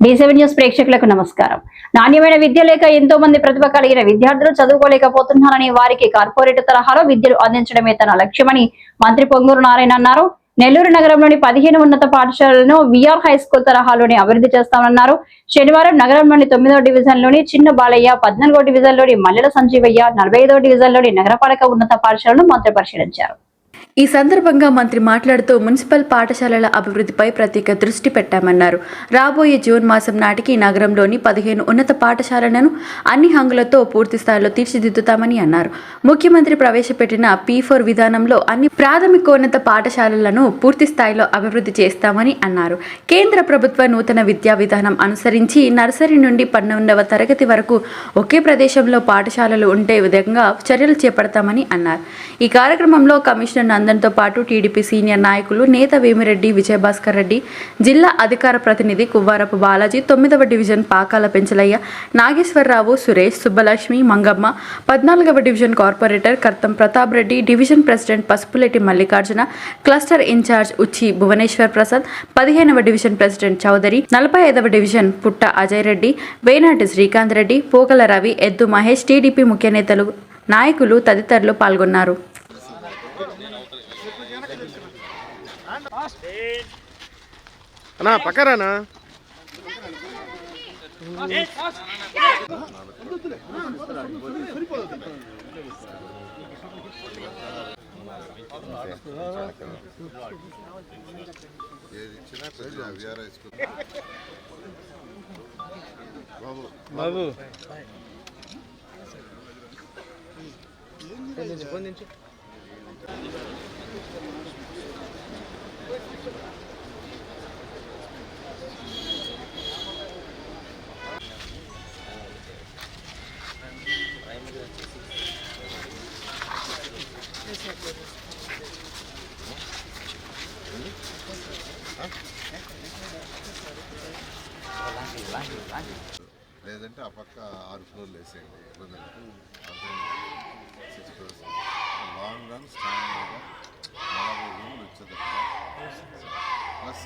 D seven news ప్రేక్షకులకు నమస్కారం. నాణ్యమైన విద్య లేక ఎంతో మంది ప్రతిభ కలిగిన విద్యార్థులు చదువుకోలేకపోతున్నారని వారికి కార్పొరేట్ తరహాలో విద్యలు అందించడమే తన లక్ష్యమని మంత్రి పొంగూరు నారాయణ అన్నారు. నెల్లూరు నగరంలోని పదిహేను ఉన్నత పాఠశాలలను విఆర్ హై స్కూల్ తరహాలోని అభివృద్ధి చేస్తామన్నారు. శనివారం నగరంలోని తొమ్మిదో డివిజన్లోని చిన్న బాలయ్య పద్నాలుగో డివిజన్లోని మల్లెల సంజీవయ్య నలభై ఐదవ డివిజన్లోని నగరపాలక ఉన్నత పాఠశాలను మంత్రి పరిశీలించారు. ఈ సందర్భంగా మంత్రి మాట్లాడుతూ మున్సిపల్ పాఠశాలల అభివృద్ధిపై ప్రత్యేక దృష్టి పెట్టామన్నారు. రాబోయే జూన్ మాసం నాటికి నగరంలోని పదిహేను ఉన్నత పాఠశాలలను అన్ని హంగులతో పూర్తి స్థాయిలో తీర్చిదిద్దుతామని అన్నారు. ముఖ్యమంత్రి ప్రవేశపెట్టిన పీ ఫోర్ విధానంలో అన్ని ప్రాథమికోన్నత పాఠశాలలను పూర్తి స్థాయిలో అభివృద్ధి చేస్తామని అన్నారు. కేంద్ర ప్రభుత్వ నూతన విద్యా విధానం అనుసరించి నర్సరీ నుండి పన్నెండవ తరగతి వరకు ఒకే ప్రదేశంలో పాఠశాలలు ఉండే విధంగా చర్యలు చేపడతామని అన్నారు. ఈ కార్యక్రమంలో కమిషనర్ నందన్తో పాటు టీడీపీ సీనియర్ నాయకులు నేత వేమిరెడ్డి విజయభాస్కర్ రెడ్డి జిల్లా అధికార ప్రతినిధి కువ్వారపు బాలాజీ తొమ్మిదవ డివిజన్ పాకాల పెంచలయ్య నాగేశ్వరరావు సురేష్ సుబ్బలక్ష్మి మంగమ్మ పద్నాలుగవ division corporator Kartam Pratap Reddy division president Pasupuleti Mallikarjuna cluster incharge Uchchi Bhuvaneswar Prasad పదిహేనవ డివిజన్ ప్రెసిడెంట్ చౌదరి నలభై ఐదవ డివిజన్ పుట్ట అజయ్ రెడ్డి వేనాటి శ్రీకాంత్ రెడ్డి పోకల రవి ఎద్దు మహేష్ టీడీపీ ముఖ్య నేతలు నాయకులు తదితరులు పాల్గొన్నారు. అన్నా పక్కరానా? బాబు. బాబు ఆ పక్క ఆరు ఫ్లోర్లు వేసేయండి. ఇబ్బంది సిక్స్ ఫ్లోర్స్ లాంగ్ రన్ స్టాండర్డ్గా నలభై రూములు వచ్చేటప్పుడు ప్లస్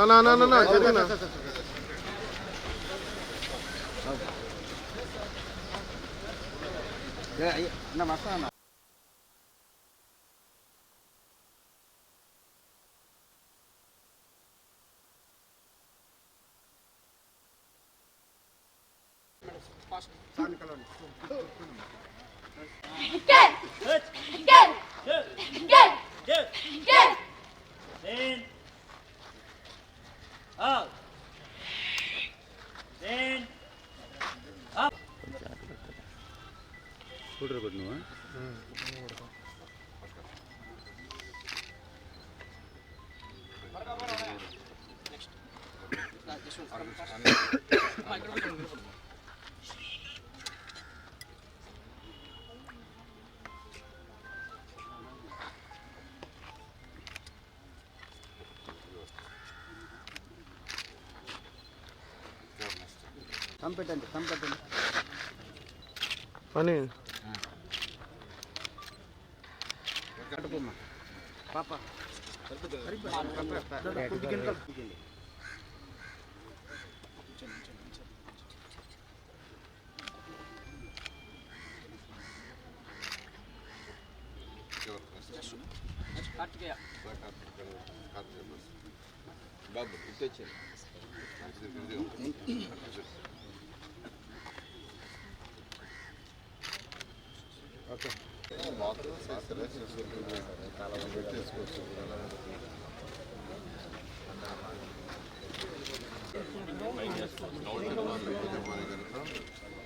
నా నా నా నా జరిగిన Then, up. Then, up. పని. బాబు ఇటు వచ్చాను మాత్రం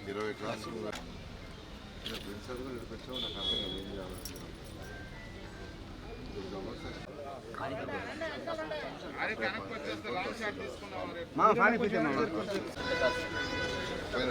ఇరవై క్లాసులు ప్రిన్సిపల్ కూడా ఇక్కడ నాకు అర్థం ఏం చేయాలి పైన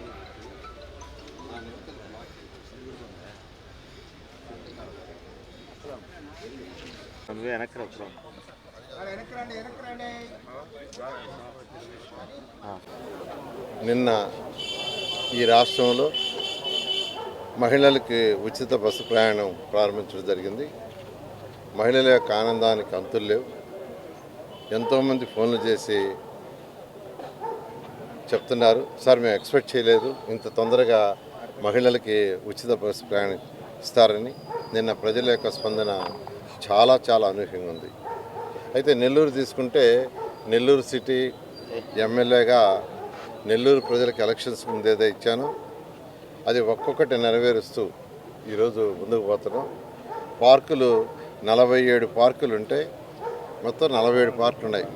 నిన్న ఈ రాష్ట్రంలో మహిళలకి ఉచిత బస్సు ప్రయాణం ప్రారంభించడం జరిగింది. మహిళల యొక్క ఆనందానికి అంతులు లేవు. ఎంతోమంది ఫోన్లు చేసి చెప్తున్నారు సార్ మేము ఎక్స్పెక్ట్ చేయలేదు ఇంత తొందరగా మహిళలకి ఉచిత బస్సు ప్రయాణం ఇస్తారని నిన్న ప్రజల యొక్క స్పందన చాలా చాలా అనూహ్యంగా ఉంది. అయితే నెల్లూరు తీసుకుంటే నెల్లూరు సిటీ ఎమ్మెల్యేగా నెల్లూరు ప్రజలకు ఎలక్షన్స్ ముందు ఇచ్చాను. అది ఒక్కొక్కటి నెరవేరుస్తూ ఈరోజు ముందుకు పోతున్నాం. పార్కులు నలభై ఏడు పార్కులు ఉంటాయి మొత్తం నలభై ఏడు పార్కులు ఉన్నాయి.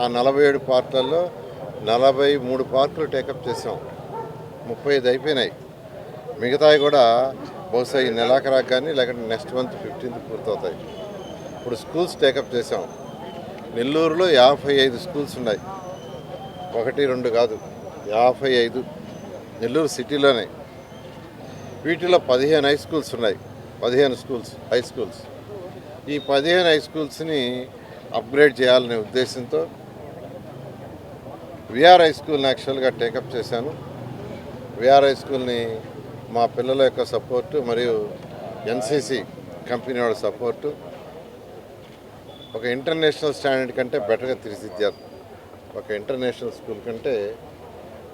ఆ నలభై ఏడు పార్కులలో నలభై మూడు పార్కులు టేకప్ చేసాం. ముప్పై ఐదు అయిపోయినాయి. మిగతావి కూడా బహుశా ఈ నెలాఖరాకు కానీ లేకుంటే నెక్స్ట్ మంత్ ఫిఫ్టీన్త్ పూర్తవుతాయి. ఇప్పుడు స్కూల్స్ టేకప్ చేసాం నెల్లూరులో యాభై ఐదు స్కూల్స్ ఉన్నాయి. ఒకటి రెండు కాదు. యాభై ఐదు. నెల్లూరు సిటీలోనే వీటిలో పదిహేను హై స్కూల్స్ ఉన్నాయి. పదిహేను స్కూల్స్ హై స్కూల్స్ ఈ పదిహేను హై స్కూల్స్ని అప్గ్రేడ్ చేయాలనే ఉద్దేశంతో విఆర్ హై స్కూల్ని యాక్చువల్గా టేకప్ చేశాను. విఆర్ హై స్కూల్ని మా పిల్లల యొక్క సపోర్టు మరియు ఎన్సీసీ కంపెనీ వాళ్ళ సపోర్టు ఒక ఇంటర్నేషనల్ స్టాండర్డ్ కంటే బెటర్గా తీర్చిదిద్దారు. ఒక ఇంటర్నేషనల్ స్కూల్ కంటే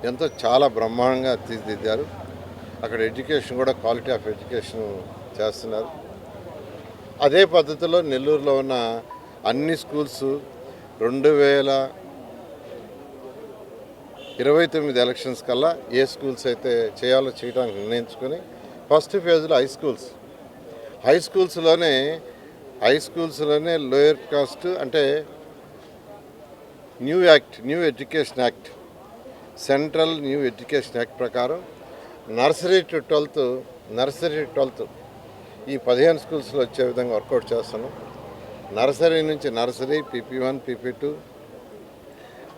ఎంతో చాలా బ్రహ్మాండంగా తీర్చిదిద్దారు. అక్కడ ఎడ్యుకేషన్ కూడా క్వాలిటీ ఆఫ్ ఎడ్యుకేషన్ చేస్తున్నారు. అదే పద్ధతిలో నెల్లూరులో ఉన్న అన్ని స్కూల్స్ రెండు వేల ఇరవై తొమ్మిది ఎలక్షన్స్ కల్లా ఏ స్కూల్స్ అయితే చేయాలో చేయడానికి నిర్ణయించుకొని ఫస్ట్ ఫేజ్లో హై స్కూల్స్ హై స్కూల్స్లోనే హై స్కూల్స్లోనే లోయర్ కాస్ట్ అంటే new act new education act central new education act ప్రకారం nursery to twelfth nursery to twelfth ఈ పదిహేను స్కూల్స్లో వచ్చే విధంగా వర్కౌట్ చేస్తున్నాం. నర్సరీ నుంచి nursery PP one PP two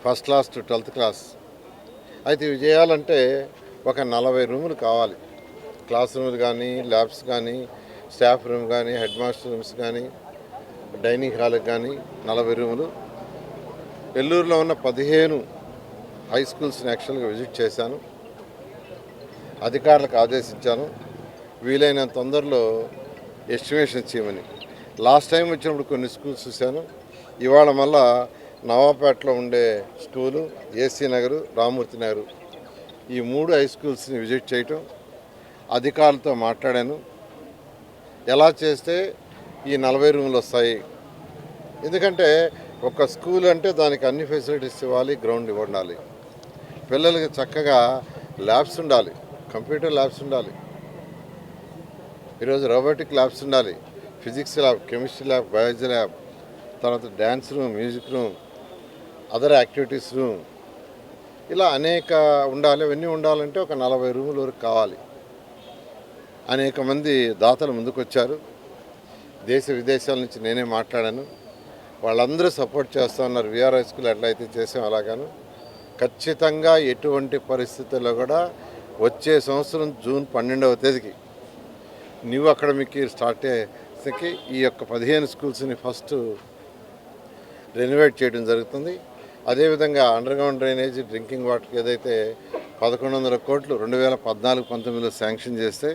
first class to twelfth class అయితే ఇవి చేయాలంటే ఒక నలభై రూములు కావాలి. క్లాస్ రూమ్స్ కానీ ల్యాబ్స్ కానీ స్టాఫ్ రూమ్ కానీ హెడ్ మాస్టర్ రూమ్స్ కానీ డైనింగ్ హాల్కి కానీ నలభై రూములు. నెల్లూరులో ఉన్న పదిహేను హై స్కూల్స్ని యాక్చువల్గా విజిట్ చేశాను. అధికారులకు ఆదేశించాను. వీలైన తొందరలో ఎస్టిమేషన్ చేయమని. లాస్ట్ టైం వచ్చినప్పుడు కొన్ని స్కూల్స్ చూశాను. ఇవాళ మళ్ళా నవాపేటలో ఉండే స్కూలు ఏసీ నగరు రామూర్తి నగరు. ఈ మూడు హై స్కూల్స్ని విజిట్ చేయటం అధికారులతో మాట్లాడాను. ఎలా చేస్తే ఈ నలభై రూములు వస్తాయి? ఎందుకంటే ఒక స్కూల్ అంటే దానికి అన్ని ఫెసిలిటీస్ ఇవ్వాలి గ్రౌండ్ ఇవ్వండాలి. పిల్లలకి చక్కగా ల్యాబ్స్ ఉండాలి కంప్యూటర్ ల్యాబ్స్ ఉండాలి. ఈరోజు రోబోటిక్ ల్యాబ్స్ ఉండాలి physics lab chemistry lab biology lab తర్వాత dance room music room other activities room ఇలా అనేక ఉండాలి అవన్నీ ఉండాలంటే ఒక నలభై రూముల వరకు కావాలి. అనేక మంది దాతలు ముందుకొచ్చారు. దేశ విదేశాల నుంచి నేనే మాట్లాడాను. వాళ్ళందరూ సపోర్ట్ చేస్తూ ఉన్నారు. విఆర్ హై స్కూల్ ఎట్లయితే చేసాం అలాగాను. ఖచ్చితంగా ఎటువంటి పరిస్థితుల్లో కూడా వచ్చే సంవత్సరం జూన్ పన్నెండవ తేదీకి న్యూ అకాడమిక్ ఇయర్ స్టార్ట్ అయ్యేసరికి ఈ యొక్క పదిహేను స్కూల్స్ని ఫస్ట్ రెనోవేట్ చేయడం జరుగుతుంది. అదేవిధంగా అండర్ గ్రౌండ్ డ్రైనేజ్ డ్రింకింగ్ వాటర్కి ఏదైతే పదకొండు వందల కోట్లు రెండు వేల పద్నాలుగు పంతొమ్మిదిలో శాంక్షన్ చేస్తే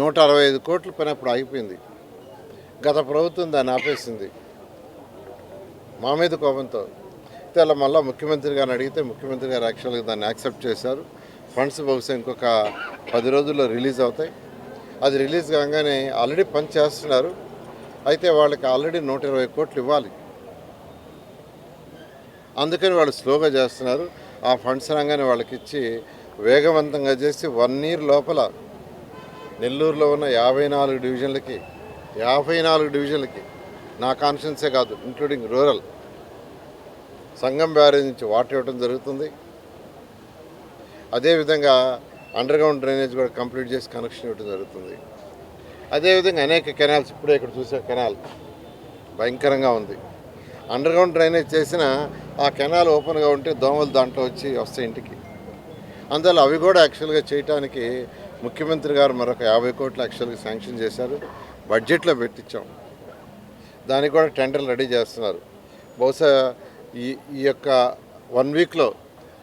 నూట అరవై ఐదు కోట్ల పని అప్పుడు ఆగిపోయింది. గత ప్రభుత్వం దాన్ని ఆపేసింది. మా మీద కోపంతో. అయితే అలా మళ్ళీ ముఖ్యమంత్రి గారిని అడిగితే ముఖ్యమంత్రి గారు యాక్చువల్గా దాన్ని యాక్సెప్ట్ చేశారు. ఫండ్స్ బహుశా ఇంకొక పది రోజుల్లో రిలీజ్ అవుతాయి. అది రిలీజ్ కాగానే ఆల్రెడీ పని చేస్తున్నారు. అయితే వాళ్ళకి ఆల్రెడీ నూట ఇరవై కోట్లు ఇవ్వాలి. అందుకని వాళ్ళు స్లోగా చేస్తున్నారు. ఆ ఫండ్స్ రాగానే వాళ్ళకి ఇచ్చి వేగవంతంగా చేసి వన్ ఇయర్ లోపల నెల్లూరులో ఉన్న యాభై నాలుగు డివిజన్లకి యాభై నాలుగు డివిజన్లకి నా కాన్ఫిడెన్సే కాదు ఇంక్లూడింగ్ రూరల్ సంఘం బ్యారేజ్ నుంచి వాటర్ ఇవ్వడం జరుగుతుంది. అదేవిధంగా అండర్గ్రౌండ్ డ్రైనేజ్ కూడా కంప్లీట్ చేసి కనెక్షన్ ఇవ్వడం జరుగుతుంది. అదేవిధంగా అనేక కెనాల్స్ ఇప్పుడే ఇక్కడ చూసే కెనాల్ భయంకరంగా ఉంది. అండర్ గ్రౌండ్ డ్రైనేజ్ చేసిన ఆ కెనాల్ ఓపెన్గా ఉంటే దోమలు దాంట్లో వచ్చి వస్తాయి ఇంటికి. అందువల్ల అవి కూడా యాక్చువల్గా చేయటానికి ముఖ్యమంత్రి గారు మరొక యాభై కోట్లు యాక్చువల్గా శాంక్షన్ చేశారు. బడ్జెట్లో పెట్టించాం. దానికి కూడా టెండర్లు రెడీ చేస్తున్నారు. బహుశా ఈ ఈ యొక్క వన్ వీక్లో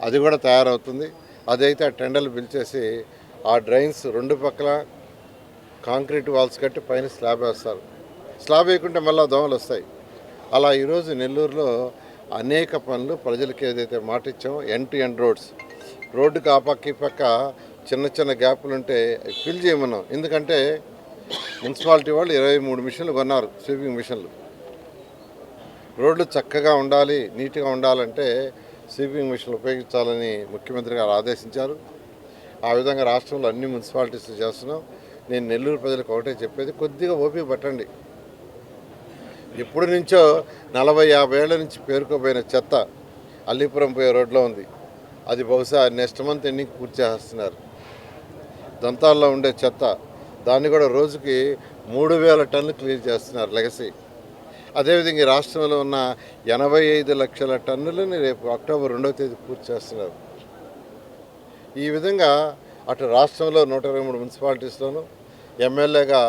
అది కూడా తయారవుతుంది. అదైతే ఆ టెండర్లు పిలిచేసి ఆ డ్రైన్స్ రెండు పక్కల కాంక్రీట్ వాల్స్ కట్టి పైన స్లాబ్ వేస్తారు. స్లాబ్ వేయకుంటే మళ్ళీ దోమలు వస్తాయి. అలా ఈరోజు నెల్లూరులో అనేక పనులు ప్రజలకి ఏదైతే మాట ఇచ్చామో ఎన్ టు ఎండ్ రోడ్స్ రోడ్డుకి ఆ పక్క ఈ పక్క చిన్న చిన్న గ్యాపులు ఉంటే ఫిల్ చేయమన్నాం. ఎందుకంటే మున్సిపాలిటీ వాళ్ళు ఇరవై మూడు మిషన్లు కొన్నారు స్వీపింగ్ మిషన్లు. రోడ్లు చక్కగా ఉండాలి నీట్గా ఉండాలంటే స్వీపింగ్ మిషన్లు ఉపయోగించాలని ముఖ్యమంత్రి గారు ఆదేశించారు. ఆ విధంగా రాష్ట్రంలో అన్ని మున్సిపాలిటీస్ చేస్తున్నాం. నేను నెల్లూరు ప్రజలకు ఒకటే చెప్పేది కొద్దిగా ఓపిక పట్టండి. ఎప్పటి నుంచో నలభై యాభై ఏళ్ళ నుంచి పేరుకోపోయిన చెత్త అల్లీపురం పోయే రోడ్లో ఉంది. అది బహుశా నెక్స్ట్ మంత్ ఎండింగ్ పూర్తి చేస్తున్నారు. దంతాల్లో ఉండే చెత్త దాన్ని కూడా రోజుకి మూడు వేల టన్నులు క్లియర్ చేస్తున్నారు లెగసీ. అదేవిధంగా ఈ రాష్ట్రంలో ఉన్న ఎనభై ఐదు లక్షల టన్నులని రేపు అక్టోబర్ రెండవ తేదీ పూర్తి చేస్తున్నారు. ఈ విధంగా అటు రాష్ట్రంలో నూట ఇరవై మూడు మున్సిపాలిటీస్లోనూ ఎమ్మెల్యేగా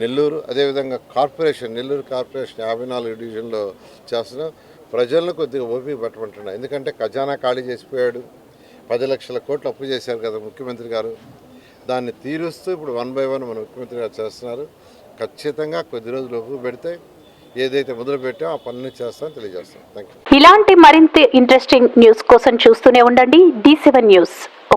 నెల్లూరు అదేవిధంగా కార్పొరేషన్ నెల్లూరు కార్పొరేషన్ యాభై నాలుగు డివిజన్లో చేస్తున్నాం ప్రజలను కొద్దిగా ఓపిక పట్టమంటున్నాం. ఎందుకంటే ఖజానా ఖాళీ చేసిపోయాడు. పది లక్షల కోట్లు అప్పు చేశారు కదా ముఖ్యమంత్రి గారు. దాన్ని తీరుస్తూ ఇప్పుడు వన్ బై వన్ మన ముఖ్యమంత్రి గారు చేస్తున్నారు. ఖచ్చితంగా కొద్ది రోజులు ఒప్పు పెడితే ఏదైతే మొదలు పెట్టామో ఆ పనులు చేస్తామని తెలియజేస్తాం థ్యాంక్ యూ ఇలాంటి మరింత ఇంట్రెస్టింగ్ న్యూస్ కోసం చూస్తూనే ఉండండి. D seven news.